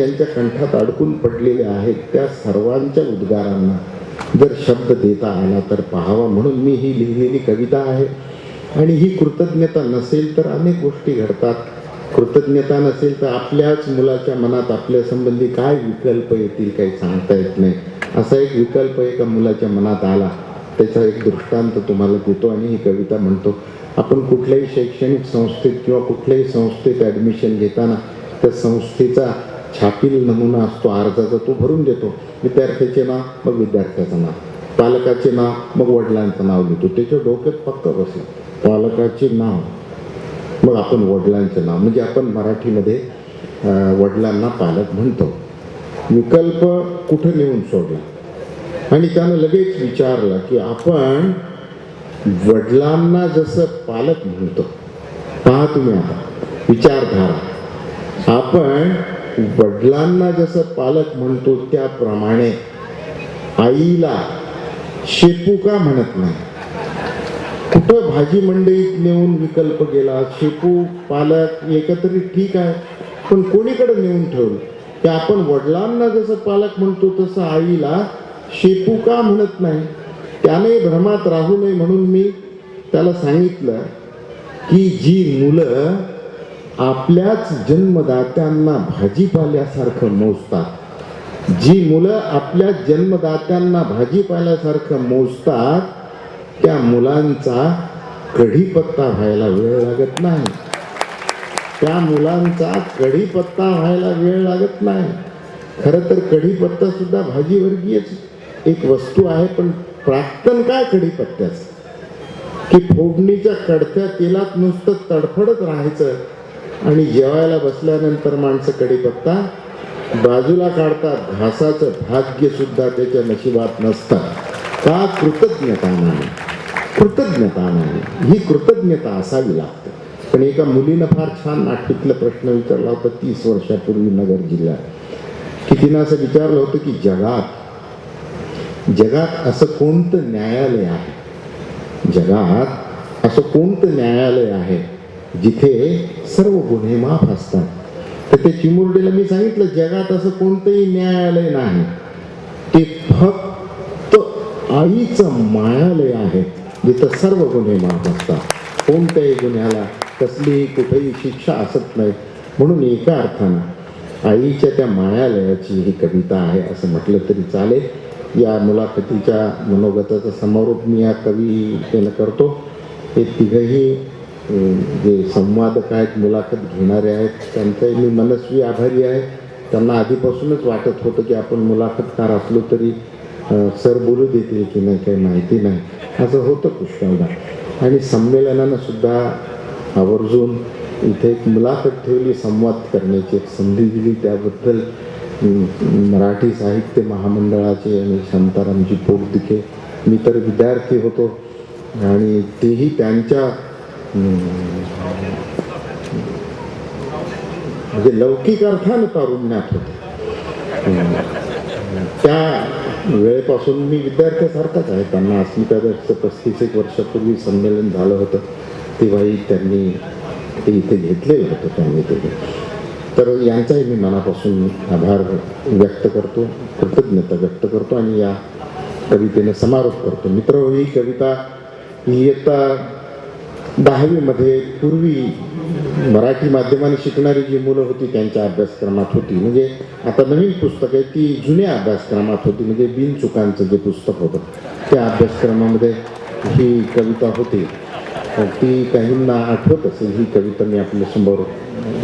यांच्या कंठात अडकून पडलेल्या आहेत त्या सर्वांच्या उद्गारांना. जर शब्द देता आला तर पाहावा म्हणून मी ही लिहिलेली कविता आहे. आणि ही कृतज्ञता नसेल तर अनेक गोष्टी घडतात. कृतज्ञता नसेल तर आपल्याच मुलाच्या मनात आपल्या संबंधी काय विकल्प येतील काही सांगता येत नाही. असा एक विकल्प एका मुलाच्या मनात आला. त्याचा एक दृष्टांत तुम्हाला देतो आणि ही कविता म्हणतो. आपण कुठल्याही शैक्षणिक संस्थेत किंवा कुठल्याही संस्थेत ॲडमिशन घेताना त्या संस्थेचा छापील नमुना असतो अर्जाचा तो भरून देतो. विद्यार्थ्याचे नाव मग विद्यार्थ्याचं नाव. पालकाचे नाव मग वडिलांचं नाव लिहितो. त्याच्या डोक्यात फक्त बसेल. पालकाचे नाव मग आपण वडिलांचं नाव. म्हणजे आपण मराठीमध्ये वडिलांना पालक म्हणतो. विकल्प कुठं नेऊन सोडला? आणि त्यानं लगेच विचारलं की आपण वडिलांना जसं पालक म्हणतो पहा तुम्ही आता. विचारधारा. आपण वडिलांना जसं पालक म्हणतो त्याप्रमाणे आईला शेपू का म्हणत नाही? कुठं भाजी मंडईत नेऊन विकल्प गेला? शेपू पालक एकत्रित ठीक आहे पण कोणीकडे नेऊन ठेवलं? की आपण वडिलांना जसं पालक म्हणतो तसं आईला शेपू का म्हणत नाही? त्याने भ्रमात राहू नये म्हणून मी त्याला सांगितलं की जी मुलं आपल्याच जन्मदात्यांना भाजीपाल्यासारखं मोजतात. जी मुलं आपल्या जन्मदात्यांना भाजीपाल्यासारखं मोजतात त्या मुलांचा कढीपत्ता व्हायला वेळ लागत नाही. त्या मुलांचा कढीपत्ता व्हायला वेळ लागत नाही. खरं तर कढीपत्ता सुद्धा भाजीवर्गीयच एक वस्तू आहे पण प्राक्तन काय कढीपत्त्याचं? की फोडणीच्या कडत्या तेलात नुसतं तडफडत राहायचं आणि जेवायला बसल्यानंतर माणसं कडीपत्ता बाजूला काढतात घासाचं भाग्य सुद्धा त्याच्या नशिबात नसतं. का? कृतज्ञता नाही. कृतज्ञता नाही. ही कृतज्ञता असावी लागते. पण एका मुलीनं फार छान नाटकीतला प्रश्न विचारला होता तीस वर्षापूर्वी नगर जिल्ह्यात. की तिनं असं विचारलं होतं की जगात जगात असं कोणतं न्यायालय आहे? जगात असं कोणतं न्यायालय आहे? जिथे सर्व गुन्हे माफ असतात. तर ते चिमुरडीला मी सांगितलं जगात असं कोणतंही न्यायालय नाही. ते फक्त आईचं मायालय आहे जिथं सर्व गुन्हे माफ असतात. कोणत्याही गुन्ह्याला कसलीही कुठेही शिक्षा असत नाही. म्हणून एका अर्थानं आईच्या त्या मायालयाची ही कविता आहे असं म्हटलं तरी चालेल. या मुलाखतीच्या मनोगताचा समारोप मी या कवितेनं करतो. हे तिघही जे संवादक आहेत मुलाखत घेणारे आहेत त्यांचाही मी मनस्वी आभारी आहे. त्यांना आधीपासूनच वाटत होतं की आपण मुलाखतकार असलो तरी सर बोलू देतील की नाही काही माहिती नाही. असं होतं पुष्कळदा. आणि संमेलनानं सुद्धा आवर्जून इथे एक मुलाखत ठेवली संवाद करण्याची एक संधी दिली. त्याबद्दल मराठी साहित्य महामंडळाचे आणि शांतारामजी पोटदिके मी तर विद्यार्थी होतो. आणि तेही त्यांच्या म्हणजे लौकिक अर्थानं तारुण्यात होते. त्या वेळेपासून मी विद्यार्थ्यासारखाच आहे. त्यांना अस्मितादर्शचं पस्तीस एक वर्षापूर्वी संमेलन झालं होतं. तेव्हाही त्यांनी ते इथे घेतलेलं होतं त्यांनी ते तर यांचाही मी मनापासून आभार व्यक्त करतो कृतज्ञता व्यक्त करतो आणि या कवितेने समारोप करतो. मित्र ही कविता इयत्ता दहावीमध्ये पूर्वी मराठी माध्यमाने शिकणारी जी मुलं होती त्यांच्या अभ्यासक्रमात होती. म्हणजे आता नवीन पुस्तक आहे ती जुन्या अभ्यासक्रमात होती. म्हणजे बिनचुकांचं जे पुस्तक होतं त्या अभ्यासक्रमामध्ये ही कविता होती. ती काहींना आठवत असेल ही कविता मी आपल्यासमोर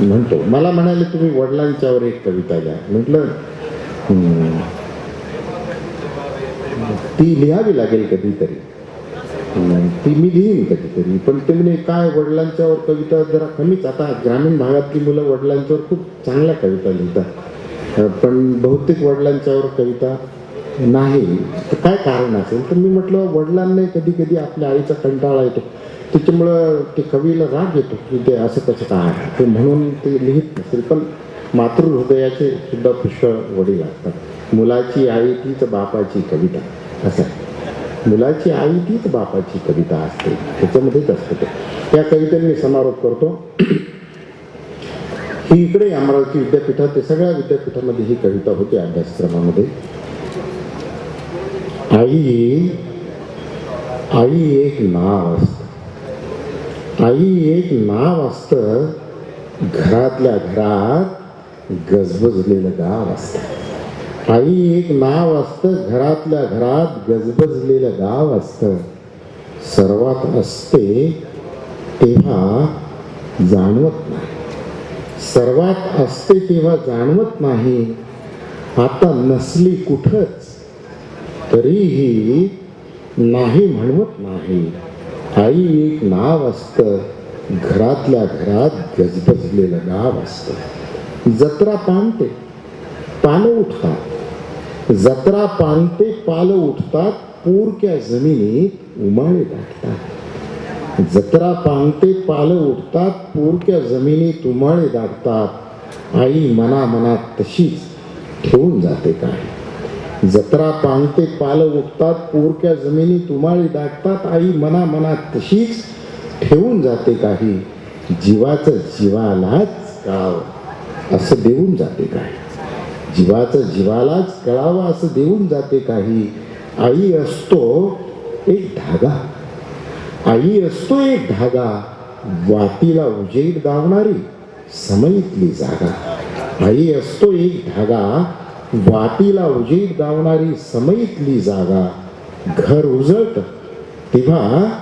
म्हणतो. मला म्हणाले तुम्ही वडिलांच्यावर एक कविता द्या म्हटलं ती लिहावी लागेल कधीतरी. नाही. ती मी लिहीन कधीतरी. पण ते म्हणे काय वडिलांच्यावर कविता जरा कमीच. आता ग्रामीण भागातली मुलं वडिलांच्यावर खूप चांगल्या कविता लिहितात. पण बहुतेक वडिलांच्यावर कविता नाही. तर काय कारण असेल? तर मी म्हटलं वडिलांनाही कधी कधी आपल्या आईचा कंटाळा येतो. त्याच्यामुळं ते कवीला राग येतो की ते असं कसं काय ते म्हणून ते लिहित नसेल. पण मातृहृदयाचे सुद्धा पुष्कळ वडील असतात. मुलाची आई तीच बापाची कविता. असं आहे. मुलाची आई तीच बापाची कविता असते. त्याच्यामध्येच असतं त्या कवितेने मी समारोप करतो. ही इकडे अमरावती विद्यापीठात ते सगळ्या विद्यापीठामध्ये ही कविता होती अभ्यासक्रमामध्ये. आई आई एक नाव असत. आई एक नाव असतं. घरातल्या घरात गजबजलेलं गाव असतं. आई एक नाव असतं घरातल्या घरात गजबजलेलं गाव असतं. सर्वात असते तेव्हा जाणवत नाही. सर्वात असते तेव्हा जाणवत नाही. आता नसली कुठंच तरीही नाही म्हणवत नाही. आई एक नाव असतं घरातल्या घरात गजबजलेलं गाव असतं. जत्रा पानते पानं उठतात. जत्रा पानते पालं उठतात पूरक्या जमिनीत उमाळे दाटतात जत्रा पांगते पालं उठतात पोरक्या जमिनीत उमाळे दाटतात. आई मना मनात तशीच ठेवून जाते काय. जत्रा पांगते पालं उठतात पोरक्या जमिनीत उमाळे दाटतात आई मना मनात तशीच ठेवून जाते काही. जीवाचं जीवालाच कळावं असं देऊन जाते काही जीवाचं जीवालाच कळावं असं देऊन जाते काही. आई असतो एक धागा. आई असतो एक धागा. वातीला उजेड दावणारी समईतली जागा. आई असतो एक धागा. वातीला उजेड दावणारी समईतली जागा. घर उजळत तेव्हा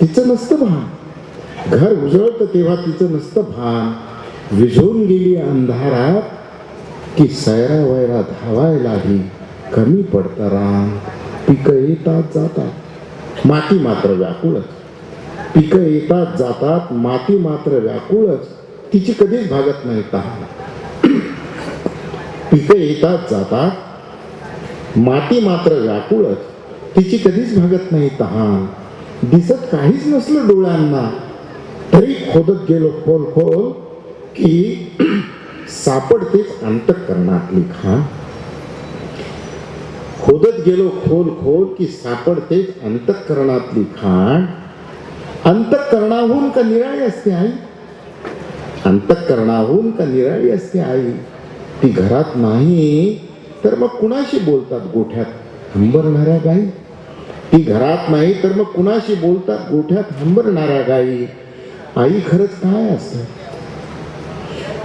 तिचं नसतं भान. घर उजळत तेव्हा तिचं नसतं भान. विझून गेली अंधारात की सैरा वैरा धावायलाही कमी पडतं रान. पिकं येतात जातात. माती मात्र व्याकुळच. पिकं येतात जातात माती मात्र व्याकुळच. तिची कधीच भागत नाही तहान. पिकं येतात जातात. माती मात्र व्याकुळच. तिची कधीच भागत नाही तहान. दिसत काहीच नसलं डोळ्यांना. तरी खोदत गेलो खोल खोल की सापडतेच अंतकरणात लिखाण खोदत गेलो खोल खोल की सापडतेच अंतकरणातली खाण अंतकरणाहून का निराळी असते आई? अंतकरणाहून का निराळी असते आई? ती घरात नाही तर मग कुणाशी बोलतात गोठ्यात हंबरणाऱ्या गाई? ती घरात नाही तर मग कुणाशी बोलतात गोठ्यात हंबरणाऱ्या गाई? आई खरंच काय असतं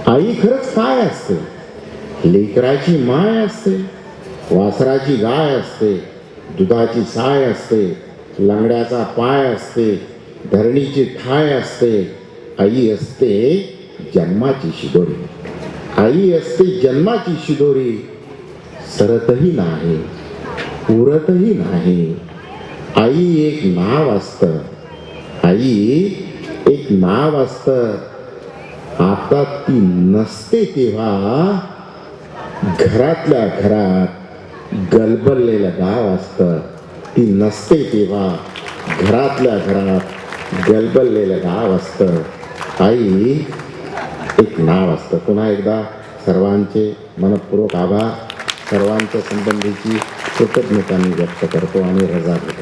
आई खरंच काय असते लेकराची माय असते वासराची गाय असते दुधाची साय असते लंगड्याचा पाय असते धरणीची ठाय असते आई असते जन्माची शिदोरी आई असते जन्माची शिदोरी सरतही नाही उरतही नाही आई एक नाव असतं आई एक नाव असतं आता ती नसते तेव्हा घरातल्या घरात गलबललेलं गाव असतं. ती नसते तेव्हा घरातल्या घरात गलबललेलं गाव असतं. आई एक नाव असतं. पुन्हा एकदा सर्वांचे मनपूर्वक आभार. सर्वांच्या संबंधीची कृतज्ञता मी व्यक्त करतो आणि रजा घेतो.